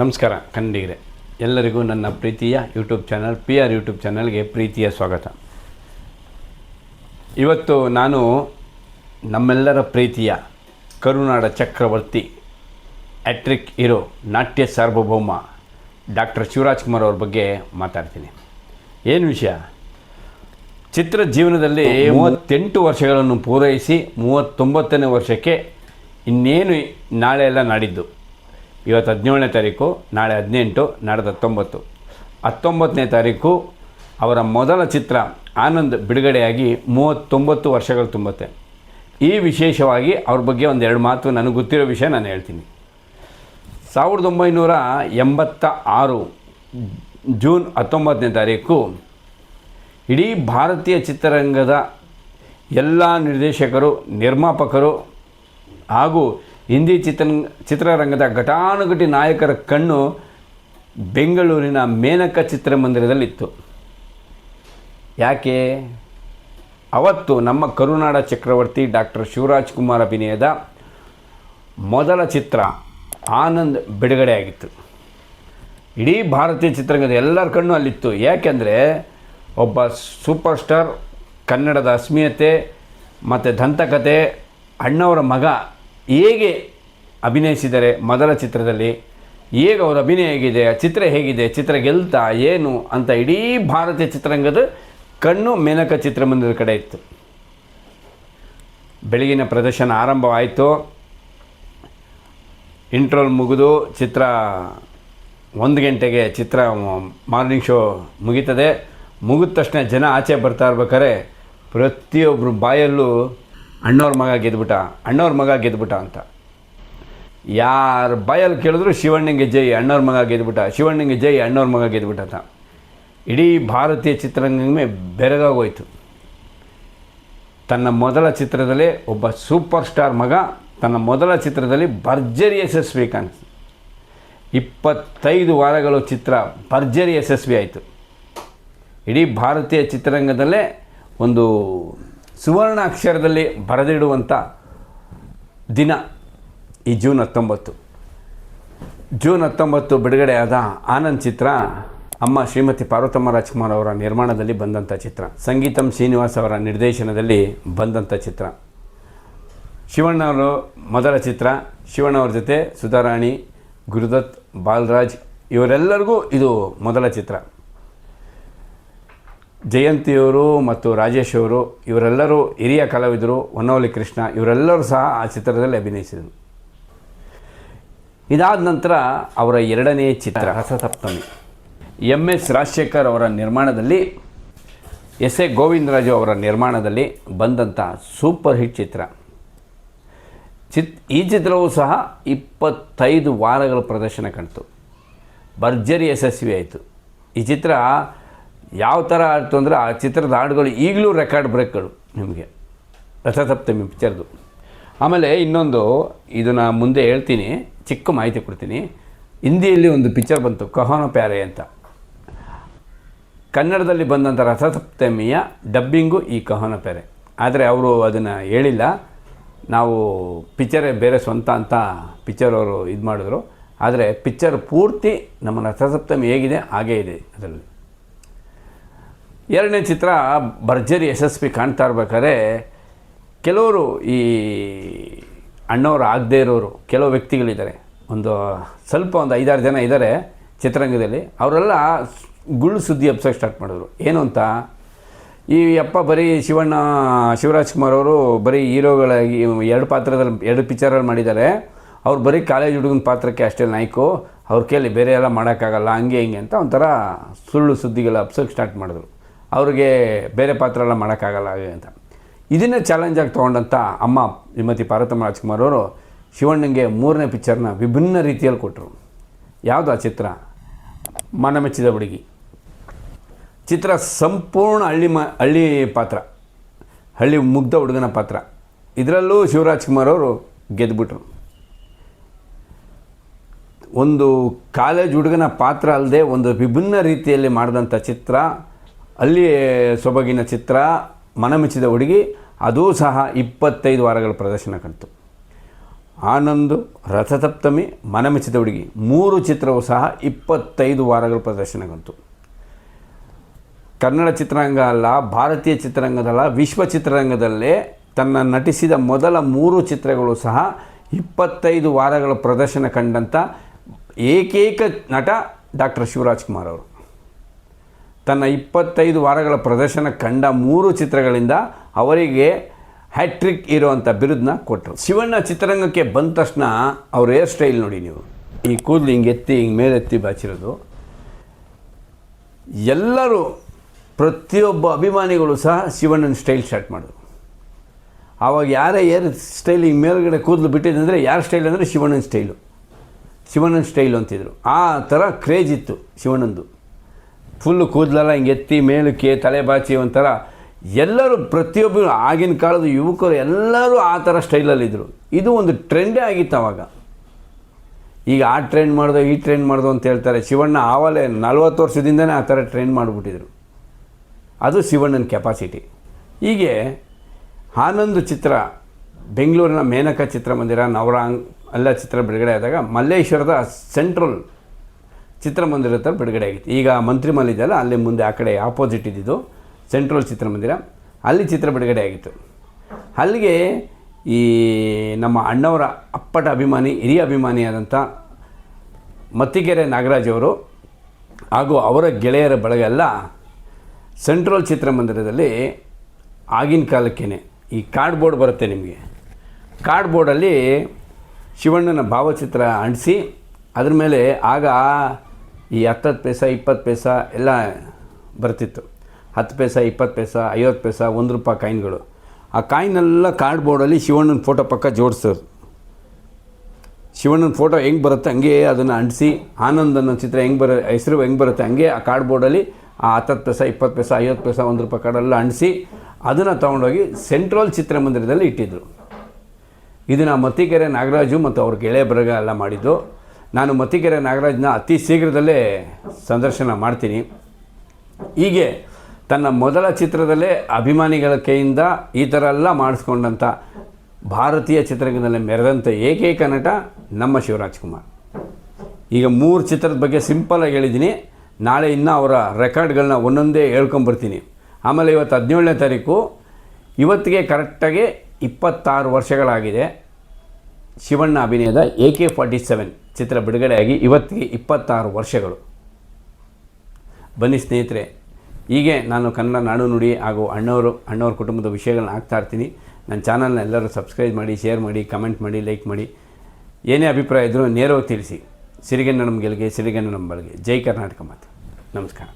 ನಮಸ್ಕಾರ ಕನ್ನಡಿಗರೆ. ಎಲ್ಲರಿಗೂ ನನ್ನ ಪ್ರೀತಿಯ YouTube channel P R YouTube ಚಾನಲ್ಗೆ ಪ್ರೀತಿಯ ಸ್ವಾಗತ. ಇವತ್ತು ನಾನು ನಮ್ಮೆಲ್ಲರ ಪ್ರೀತಿಯ ಕರುನಾಡ ಚಕ್ರವರ್ತಿ ಆ್ಯಟ್ರಿಕ್ ಇರೋ ನಾಟ್ಯ ಸಾರ್ವಭೌಮ ಡಾಕ್ಟರ್ ಶಿವರಾಜ್ ಕುಮಾರ್ ಅವ್ರ ಬಗ್ಗೆ ಮಾತಾಡ್ತೀನಿ. ಏನು ವಿಷಯ? ಚಿತ್ರ ಜೀವನದಲ್ಲಿ ಮೂವತ್ತೆಂಟು ವರ್ಷಗಳನ್ನು ಪೂರೈಸಿ ಮೂವತ್ತೊಂಬತ್ತನೇ ವರ್ಷಕ್ಕೆ ಇನ್ನೇನು ನಾಳೆ ಎಲ್ಲ ನಾಡಿದ್ದು. ಇವತ್ತು ಹದಿನೇಳನೇ ತಾರೀಕು, ನಾಳೆ ಹದಿನೆಂಟು, ನಾಡ್ದು ಹತ್ತೊಂಬತ್ತು. ಹತ್ತೊಂಬತ್ತನೇ ತಾರೀಕು ಅವರ ಮೊದಲ ಚಿತ್ರ ಆನಂದ್ ಬಿಡುಗಡೆಯಾಗಿ ಮೂವತ್ತೊಂಬತ್ತು ವರ್ಷಗಳು ತುಂಬುತ್ತೆ. ಈ ವಿಶೇಷವಾಗಿ ಅವ್ರ ಬಗ್ಗೆ ಒಂದೆರಡು ಮಾತು ನನಗೆ ಗೊತ್ತಿರೋ ವಿಷಯ ನಾನು ಹೇಳ್ತೀನಿ. ಸಾವಿರದ ಒಂಬೈನೂರ ಎಂಬತ್ತ ಆರು ಜೂನ್ ಹತ್ತೊಂಬತ್ತನೇ ತಾರೀಕು ಇಡೀ ಭಾರತೀಯ ಚಿತ್ರರಂಗದ ಎಲ್ಲ ನಿರ್ದೇಶಕರು, ನಿರ್ಮಾಪಕರು ಹಾಗೂ ಹಿಂದಿ ಚಿತ್ರ, ಚಿತ್ರರಂಗದ ಘಟಾನುಘಟಿ ನಾಯಕರ ಕಣ್ಣು ಬೆಂಗಳೂರಿನ ಮೇನಕ ಚಿತ್ರಮಂದಿರದಲ್ಲಿತ್ತು. ಯಾಕೆ? ಅವತ್ತು ನಮ್ಮ ಕರುನಾಡ ಚಕ್ರವರ್ತಿ ಡಾಕ್ಟರ್ ಶಿವರಾಜ್ ಕುಮಾರ್ ಅಭಿನಯದ ಮೊದಲ ಚಿತ್ರ ಆನಂದ್ ಬಿಡುಗಡೆಯಾಗಿತ್ತು. ಇಡೀ ಭಾರತೀಯ ಚಿತ್ರರಂಗದ ಎಲ್ಲರ ಕಣ್ಣು ಅಲ್ಲಿತ್ತು. ಯಾಕೆಂದರೆ ಒಬ್ಬ ಸೂಪರ್ ಸ್ಟಾರ್ ಕನ್ನಡದ ಅಸ್ಮೀಯತೆ ಮತ್ತು ದಂತಕತೆ, ಅಣ್ಣವರ ಮಗ ಹೇಗೆ ಅಭಿನಯಿಸಿದರೆ ಮೊದಲ ಚಿತ್ರದಲ್ಲಿ? ಹೇಗೆ ಅವರ ಅಭಿನಯ ಹೇಗಿದೆ? ಚಿತ್ರ ಹೇಗಿದೆ? ಚಿತ್ರ ಗೆಲ್ತಾ ಏನು ಅಂತ ಇಡೀ ಭಾರತೀಯ ಚಿತ್ರರಂಗದ ಕಣ್ಣು ಮೇನಕ ಚಿತ್ರಮಂದಿರದ ಕಡೆ ಇತ್ತು. ಬೆಳಗಿನ ಪ್ರದರ್ಶನ ಆರಂಭವಾಯಿತು. ಇಂಟ್ರೋಲ್ ಮುಗಿದು ಚಿತ್ರ ಒಂದು ಗಂಟೆಗೆ ಚಿತ್ರ ಮಾರ್ನಿಂಗ್ ಶೋ ಮುಗೀತದೆ. ಮುಗಿದ ತಕ್ಷಣ ಜನ ಆಚೆ ಬರ್ತಾ ಇರ್ಬೇಕಾದ್ರೆ ಪ್ರತಿಯೊಬ್ಬರು ಬಾಯಲ್ಲೂ ಅಣ್ಣವ್ರ ಮಗ ಗೆದ್ಬಿಟ್ಟ, ಅಣ್ಣವ್ರ ಮಗ ಗೆದ್ಬಿಟ್ಟ ಅಂತ. ಯಾರು ಬಾಯಲ್ಲಿ ಕೇಳಿದ್ರು ಶಿವಣ್ಣಂಗೆ ಜೈ, ಅಣ್ಣವ್ರ ಮಗ ಗೆದ್ಬಿಟ್ಟ, ಶಿವಣ್ಣಂಗೆ ಜೈ, ಅಣ್ಣವ್ರ ಮಗ ಗೆದ್ಬಿಟ್ಟ ಅಂತ. ಇಡೀ ಭಾರತೀಯ ಚಿತ್ರರಂಗಮೇ ಬೆರಗಾಗೋಯ್ತು. ತನ್ನ ಮೊದಲ ಚಿತ್ರದಲ್ಲೇ ಒಬ್ಬ ಸೂಪರ್ ಸ್ಟಾರ್ ಮಗ, ತನ್ನ ಮೊದಲ ಚಿತ್ರದಲ್ಲಿ ಭರ್ಜರಿ ಯಶಸ್ವಿ ಕಾಣಿಸ್ ಇಪ್ಪತ್ತೈದು ವಾರಗಳು ಚಿತ್ರ ಭರ್ಜರಿ ಯಶಸ್ವಿ ಆಯಿತು. ಇಡೀ ಭಾರತೀಯ ಚಿತ್ರರಂಗದಲ್ಲೇ ಒಂದು ಸುವರ್ಣ ಅಕ್ಷರದಲ್ಲಿ ಬರೆದಿಡುವಂಥ ದಿನ ಈ ಜೂನ್ ಹತ್ತೊಂಬತ್ತು. ಜೂನ್ ಹತ್ತೊಂಬತ್ತು ಬಿಡುಗಡೆಯಾದ ಆನಂದ್ ಚಿತ್ರ ಅಮ್ಮ ಶ್ರೀಮತಿ ಪಾರ್ವತಮ್ಮ ರಾಜ್ಕುಮಾರ್ ಅವರ ನಿರ್ಮಾಣದಲ್ಲಿ ಬಂದಂಥ ಚಿತ್ರ. ಸಂಗೀತಂ ಶ್ರೀನಿವಾಸ್ ಅವರ ನಿರ್ದೇಶನದಲ್ಲಿ ಬಂದಂಥ ಚಿತ್ರ. ಶಿವಣ್ಣವರು ಮೊದಲ ಚಿತ್ರ ಶಿವಣ್ಣವ್ರ ಜೊತೆ ಸುಧಾರಾಣಿ, ಗುರುದತ್, ಬಾಲರಾಜ್ ಇವರೆಲ್ಲರಿಗೂ ಇದು ಮೊದಲ ಚಿತ್ರ. ಜಯಂತಿಯವರು ಮತ್ತು ರಾಜೇಶ್ ಅವರು ಇವರೆಲ್ಲರೂ ಹಿರಿಯ ಕಲಾವಿದರು ಹೊನ್ನವಲಿ ಕೃಷ್ಣ, ಇವರೆಲ್ಲರೂ ಸಹ ಆ ಚಿತ್ರದಲ್ಲಿ ಅಭಿನಯಿಸಿದರು. ಇದಾದ ನಂತರ ಅವರ ಎರಡನೇ ಚಿತ್ರ ರಸಸಪ್ತಮಿ ಎಂ ಎಸ್ ರಾಜಶೇಖರ್ ಅವರ ನಿರ್ಮಾಣದಲ್ಲಿ, ಎಸ್. ಎ. ಗೋವಿಂದರಾಜು ಅವರ ನಿರ್ಮಾಣದಲ್ಲಿ ಬಂದಂಥ ಸೂಪರ್ ಹಿಟ್ ಚಿತ್ರ. ಚಿತ್, ಈ ಚಿತ್ರವೂ ಸಹ ಇಪ್ಪತ್ತೈದು ವಾರಗಳ ಪ್ರದರ್ಶನ ಕಾಣ್ತು ಭರ್ಜರಿ ಯಶಸ್ವಿ ಆಯಿತು ಈ ಚಿತ್ರ ಯಾವ ಥರ ಆಯಿತು ಅಂದರೆ ಆ ಚಿತ್ರದ ಹಾಡುಗಳು ಈಗಲೂ ರೆಕಾರ್ಡ್ ಬ್ರೇಕ್ಗಳು ನಿಮಗೆ. ರಥಸಪ್ತಮಿ ಪಿಕ್ಚರ್ದು. ಆಮೇಲೆ ಇನ್ನೊಂದು ಇದನ್ನು ಮುಂದೆ ಹೇಳ್ತೀನಿ, ಚಿಕ್ಕ ಮಾಹಿತಿ ಕೊಡ್ತೀನಿ. ಹಿಂದಿಯಲ್ಲಿ ಒಂದು ಪಿಕ್ಚರ್ ಬಂತು, ಕಹೋನ ಪ್ಯಾರೆ ಅಂತ. ಕನ್ನಡದಲ್ಲಿ ಬಂದಂಥ ರಥಸಪ್ತಮಿಯ ಡಬ್ಬಿಂಗು ಈ ಕಹೋನ ಪ್ಯಾರೆ. ಆದರೆ ಅವರು ಅದನ್ನು ಹೇಳಿಲ್ಲ. ನಾವು ಪಿಕ್ಚರೇ ಬೇರೆ ಸ್ವಂತ ಅಂತ ಪಿಕ್ಚರ್ ಅವರು ಇದು ಮಾಡಿದ್ರು. ಆದರೆ ಪಿಕ್ಚರ್ ಪೂರ್ತಿ ನಮ್ಮ ರಥಸಪ್ತಮಿ ಹೇಗಿದೆ, ಹಾಗೇ ಇದೆ ಅದರಲ್ಲಿ. ಎರಡನೇ ಚಿತ್ರ ಭರ್ಜರಿ ಯಶಸ್ವಿ ಕಾಣ್ತಾ ಇರ್ಬೇಕಾದ್ರೆ, ಕೆಲವರು ಈ ಅಣ್ಣವರು ಆಗದೇ ಇರೋರು, ಕೆಲವು ವ್ಯಕ್ತಿಗಳಿದ್ದಾರೆ. ಒಂದು ಸ್ವಲ್ಪ ಒಂದು ಐದಾರು ಜನ ಇದ್ದಾರೆ ಚಿತ್ರರಂಗದಲ್ಲಿ. ಅವರೆಲ್ಲ ಗುಳ್ಳು ಸುದ್ದಿ ಹಬ್ಸೋಕ್ಕೆ ಸ್ಟಾರ್ಟ್ ಮಾಡಿದ್ರು. ಏನು ಅಂತ? ಈ ಅಪ್ಪ ಬರೀ ಶಿವಣ್ಣ, ಶಿವರಾಜ್ ಕುಮಾರ್ ಅವರು ಬರೀ ಹೀರೋಗಳಾಗಿ, ಎರಡು ಪಾತ್ರದಲ್ಲಿ, ಎರಡು ಪಿಕ್ಚರಲ್ಲಿ ಮಾಡಿದ್ದಾರೆ. ಅವ್ರು ಬರೀ ಕಾಲೇಜ್ ಹುಡುಗನ ಪಾತ್ರಕ್ಕೆ ಅಷ್ಟೇ ನಾಯ್ಕು. ಅವ್ರ ಕೇಳಿ ಬೇರೆ ಎಲ್ಲ ಮಾಡೋಕ್ಕಾಗಲ್ಲ, ಹಂಗೆ ಹಿಂಗೆ ಅಂತ ಒಂಥರ ಸುಳ್ಳು ಸುದ್ದಿಗಳ ಹಬ್ಸೋಕ್ಕೆ ಸ್ಟಾರ್ಟ್ ಮಾಡಿದ್ರು. ಅವ್ರಿಗೆ ಬೇರೆ ಪಾತ್ರ ಎಲ್ಲ ಮಾಡೋಕ್ಕಾಗಲ್ಲ ಅಂತ. ಇದನ್ನೇ ಚಾಲೆಂಜಾಗಿ ತೊಗೊಂಡಂಥ ಅಮ್ಮ ಶ್ರೀಮತಿ ಪಾರ್ವತಮ್ಮ ರಾಜ್ಕುಮಾರ್ ಅವರು ಶಿವಣ್ಣಂಗೆ ಮೂರನೇ ಪಿಕ್ಚರ್ನ ವಿಭಿನ್ನ ರೀತಿಯಲ್ಲಿ ಕೊಟ್ಟರು ಯಾವುದು ಆ ಚಿತ್ರ? ಮನಮೆಚ್ಚಿದ ಹುಡುಗಿ. ಚಿತ್ರ ಸಂಪೂರ್ಣ ಹಳ್ಳಿ ಮ, ಹಳ್ಳಿ ಪಾತ್ರ. ಹಳ್ಳಿ ಮುಗ್ಧ ಹುಡುಗನ ಪಾತ್ರ. ಇದರಲ್ಲೂ ಶಿವರಾಜ್ಕುಮಾರ್ ಅವರು ಗೆದ್ದುಬಿಟ್ರು ಒಂದು ಕಾಲೇಜ್ ಹುಡುಗನ ಪಾತ್ರ ಅಲ್ಲದೆ ಒಂದು ವಿಭಿನ್ನ ರೀತಿಯಲ್ಲಿ ಮಾಡಿದಂಥ ಚಿತ್ರ ಅಲ್ಲಿ ಸೊಬಗಿನ ಚಿತ್ರ ಮನಮೆಚ್ಚಿದ ಹುಡುಗಿ, ಅದೂ ಸಹ ಇಪ್ಪತ್ತೈದು ವಾರಗಳ ಪ್ರದರ್ಶನ ಕಂತು. ಆನಂದು, ರಥಸಪ್ತಮಿ ಮನಮೆಚ್ಚಿದ ಹುಡುಗಿ, ಮೂರು ಚಿತ್ರವು ಸಹ ಇಪ್ಪತ್ತೈದು ವಾರಗಳ ಪ್ರದರ್ಶನ ಕಂತು. ಕನ್ನಡ ಚಿತ್ರರಂಗ ಅಲ್ಲ, ಭಾರತೀಯ ಚಿತ್ರರಂಗದಲ್ಲ, ವಿಶ್ವ ಚಿತ್ರರಂಗದಲ್ಲೇ ತನ್ನ ನಟಿಸಿದ ಮೊದಲ ಮೂರು ಚಿತ್ರಗಳು ಸಹ ಇಪ್ಪತ್ತೈದು ವಾರಗಳ ಪ್ರದರ್ಶನ ಕಂಡಂಥ ಏಕೈಕ ನಟ ಡಾಕ್ಟರ್ ಶಿವರಾಜ್ ಕುಮಾರ್ ಅವರು. ತನ್ನ ಇಪ್ಪತ್ತೈದು ವಾರಗಳ ಪ್ರದರ್ಶನ ಕಂಡ ಮೂರು ಚಿತ್ರಗಳಿಂದ ಅವರಿಗೆ ಹ್ಯಾಟ್ರಿಕ್ ಇರುವಂಥ ಬಿರುದನ್ನ ಕೊಟ್ಟರು. ಶಿವಣ್ಣ ಚಿತ್ರರಂಗಕ್ಕೆ ಬಂದ ತಕ್ಷಣ ಅವ್ರ ಹೇರ್ ಸ್ಟೈಲ್ ನೋಡಿ ನೀವು. ಈ ಕೂದಲು ಹಿಂಗೆ ಎತ್ತಿ, ಹಿಂಗೆ ಮೇಲೆತ್ತಿ ಬಾಚಿರೋದು. ಎಲ್ಲರೂ ಪ್ರತಿಯೊಬ್ಬ ಅಭಿಮಾನಿಗಳು ಸಹ ಶಿವಣ್ಣನ ಸ್ಟೈಲ್ ಸ್ಟಾರ್ಟ್ ಮಾಡಿದ್ರು. ಆವಾಗ ಯಾರೇ ಏರ್ ಸ್ಟೈಲ್ ಹಿಂಗೆ ಮೇಲ್ಗಡೆ ಕೂದಲು ಬಿಟ್ಟಿದ್ದಂದರೆ ಯಾರ ಸ್ಟೈಲ್ ಅಂದರೆ ಶಿವಣ್ಣನ ಸ್ಟೈಲು ಶಿವಣ್ಣನ ಸ್ಟೈಲು ಅಂತಿದ್ರು. ಆ ಥರ ಕ್ರೇಜ್ ಇತ್ತು ಶಿವಣ್ಣಂದು. ಫುಲ್ಲು ಕೂದಲೆಲ್ಲ ಹಿಂಗೆ ಎತ್ತಿ ಮೇಲಕ್ಕೆ ತಲೆ ಬಾಚಿ ಒಂಥರ ಎಲ್ಲರೂ ಪ್ರತಿಯೊಬ್ಬರು ಆಗಿನ ಕಾಲದ ಯುವಕರು ಎಲ್ಲರೂ ಆ ಥರ ಸ್ಟೈಲಲ್ಲಿದ್ದರು. ಇದು ಒಂದು ಟ್ರೆಂಡೇ ಆಗಿತ್ತು ಆವಾಗ ಈಗ ಆ ಟ್ರೆಂಡ್ ಮಾಡ್ದೋ ಈ ಟ್ರೆಂಡ್ ಮಾಡ್ದೋ ಅಂತ ಹೇಳ್ತಾರೆ. ಶಿವಣ್ಣ ಆವಾಗಲೇ ನಲ್ವತ್ತು ವರ್ಷದಿಂದನೇ ಆ ಥರ ಟ್ರೆಂಡ್ ಮಾಡಿಬಿಟ್ಟಿದ್ರು. ಅದು ಶಿವಣ್ಣನ ಕೆಪಾಸಿಟಿ ಹೀಗೆ ಆನಂದ್ ಚಿತ್ರ, ಬೆಂಗಳೂರಿನ ಮೇನಕ ಚಿತ್ರಮಂದಿರ, ನವರಾಂಗ್ ಎಲ್ಲ ಚಿತ್ರ ಬಿಡುಗಡೆ ಆದಾಗ ಮಲ್ಲೇಶ್ವರದ ಸೆಂಟ್ರಲ್ ಚಿತ್ರಮಂದಿರ ಹತ್ರ ಬಿಡುಗಡೆ ಆಗಿತ್ತು. ಈಗ ಮಂತ್ರಿ ಮಾಲ್ ಇದೆಯಲ್ಲ, ಅಲ್ಲಿ ಮುಂದೆ ಆ ಕಡೆ ಆಪೋಸಿಟ್ ಇದ್ದಿದ್ದು ಸೆಂಟ್ರಲ್ ಚಿತ್ರಮಂದಿರ. ಅಲ್ಲಿ ಚಿತ್ರ ಬಿಡುಗಡೆ ಆಗಿತ್ತು. ಅಲ್ಲಿಗೆ ಈ ನಮ್ಮ ಅಣ್ಣವರ ಅಪ್ಪಟ ಅಭಿಮಾನಿ, ಹಿರಿಯ ಅಭಿಮಾನಿಯಾದಂಥ ಮತ್ತಿಗೆರೆ ನಾಗರಾಜ್ ಅವರು ಹಾಗೂ ಅವರ ಗೆಳೆಯರ ಬಳಗ ಎಲ್ಲ ಸೆಂಟ್ರಲ್ ಚಿತ್ರಮಂದಿರದಲ್ಲಿ ಆಗಿನ ಕಾಲಕ್ಕೇ ಈ ಕಾರ್ಡ್ ಬೋರ್ಡ್ ಬರುತ್ತೆ ನಿಮಗೆ. ಕಾರ್ಡ್ ಬೋರ್ಡಲ್ಲಿ ಶಿವಣ್ಣನ ಭಾವಚಿತ್ರ ಅಂಟಿಸಿ, ಅದ್ರ ಮೇಲೆ ಆಗ ಈ ಹತ್ತತ್ತು ಪೈಸ, ಇಪ್ಪತ್ತು ಪೈಸ ಎಲ್ಲ ಬರ್ತಿತ್ತು. ಹತ್ತು ಪೈಸ, ಇಪ್ಪತ್ತು ಪೈಸ, ಐವತ್ತು ಪೈಸ, ಒಂದು ರೂಪಾಯಿ ಕಾಯಿನ್ಗಳು. ಆ ಕಾಯಿನೆಲ್ಲ ಕಾರ್ಡ್ ಬೋರ್ಡಲ್ಲಿ ಶಿವಣ್ಣನ ಫೋಟೋ ಪಕ್ಕ ಜೋಡಿಸೋರು ಶಿವಣ್ಣನ ಫೋಟೋ ಹೆಂಗೆ ಬರುತ್ತೆ ಹಂಗೆ ಅದನ್ನು ಅಂಟಿಸಿ ಆನಂದ್ ಅನ್ನೋ ಚಿತ್ರ ಹೆಂಗೆ ಬರೋ, ಹೆಸರು ಹೆಂಗೆ ಬರುತ್ತೆ ಹಂಗೆ ಆ ಕಾರ್ಡ್ ಬೋರ್ಡಲ್ಲಿ ಆ ಹತ್ತತ್ತು ಪೈಸ, ಇಪ್ಪತ್ತು ಪೈಸ, ಐವತ್ತು ಪೈಸ, ಒಂದು ರೂಪಾಯಿ ಕಾರ್ಡೆಲ್ಲ ಅಂಟಿಸಿ ಅದನ್ನು ತೊಗೊಂಡೋಗಿ ಸೆಂಟ್ರಲ್ ಚಿತ್ರಮಂದಿರದಲ್ಲಿ ಇಟ್ಟಿದ್ದರು ಇದನ್ನು ಮತ್ತಿಕೆರೆ ನಾಗರಾಜು ಮತ್ತು ಅವ್ರ ಗೆಳೆಯ ಬರಗ ಎಲ್ಲ ಮಾಡಿದ್ದು. ನಾನು ಮತ್ತಿಕೆರೆ ನಾಗರಾಜ್ನ ಅತಿ ಶೀಘ್ರದಲ್ಲೇ ಸಂದರ್ಶನ ಮಾಡ್ತೀನಿ. ಹೀಗೆ ತನ್ನ ಮೊದಲ ಚಿತ್ರದಲ್ಲೇ ಅಭಿಮಾನಿಗಳ ಕೈಯಿಂದ ಈ ಥರ ಎಲ್ಲ ಮಾಡಿಸ್ಕೊಂಡಂಥ ಭಾರತೀಯ ಚಿತ್ರರಂಗದಲ್ಲಿ ಮೆರೆದಂಥ ಏಕೈಕ ನಟ ನಮ್ಮ ಶಿವರಾಜ್ ಕುಮಾರ್. ಈಗ ಮೂರು ಚಿತ್ರದ ಬಗ್ಗೆ ಸಿಂಪಲಾಗಿ ಹೇಳಿದ್ದೀನಿ. ನಾಳೆ ಇನ್ನೂ ಅವರ ರೆಕಾರ್ಡ್ಗಳನ್ನ ಒಂದೊಂದೇ ಹೇಳ್ಕೊಂಬರ್ತೀನಿ ಆಮೇಲೆ ಇವತ್ತು ಹದಿನೇಳನೇ ತಾರೀಕು, ಇವತ್ತಿಗೆ ಕರೆಕ್ಟಾಗಿ ಇಪ್ಪತ್ತಾರು ವರ್ಷಗಳಾಗಿದೆ. ಶಿವಣ್ಣ ಅಭಿನಯದ ಎ ಕೆ ಫಾರ್ಟಿ ಸೆವೆನ್. ಚಿತ್ರ ಬಿಡುಗಡೆಯಾಗಿ ಇವತ್ತಿಗೆ ಇಪ್ಪತ್ತಾರು ವರ್ಷಗಳು. ಬನ್ನಿ ಸ್ನೇಹಿತರೆ, ಹೀಗೆ ನಾನು ಕನ್ನಡ ನಾಡು ನುಡಿ ಹಾಗೂ ಅಣ್ಣವರು ಅಣ್ಣವ್ರ ಕುಟುಂಬದ ವಿಷಯಗಳನ್ನ ಹಾಕ್ತಾ ಇರ್ತೀನಿ. ನನ್ನ ಚಾನಲ್ನ ಎಲ್ಲರೂ ಸಬ್ಸ್ಕ್ರೈಬ್ ಮಾಡಿ, ಶೇರ್ ಮಾಡಿ, ಕಮೆಂಟ್ ಮಾಡಿ, ಲೈಕ್ ಮಾಡಿ. ಏನೇ ಅಭಿಪ್ರಾಯ ಇದ್ದರೂ ನೇರವಾಗಿ ತಿಳಿಸಿ. ಸಿರಿಗನ್ನಡಂ ಗೆಲ್ಗೆ ನಮ್ಮ ಬಳಿಗೆ ಜೈ ಕರ್ನಾಟಕ ಮಾತು. ನಮಸ್ಕಾರ.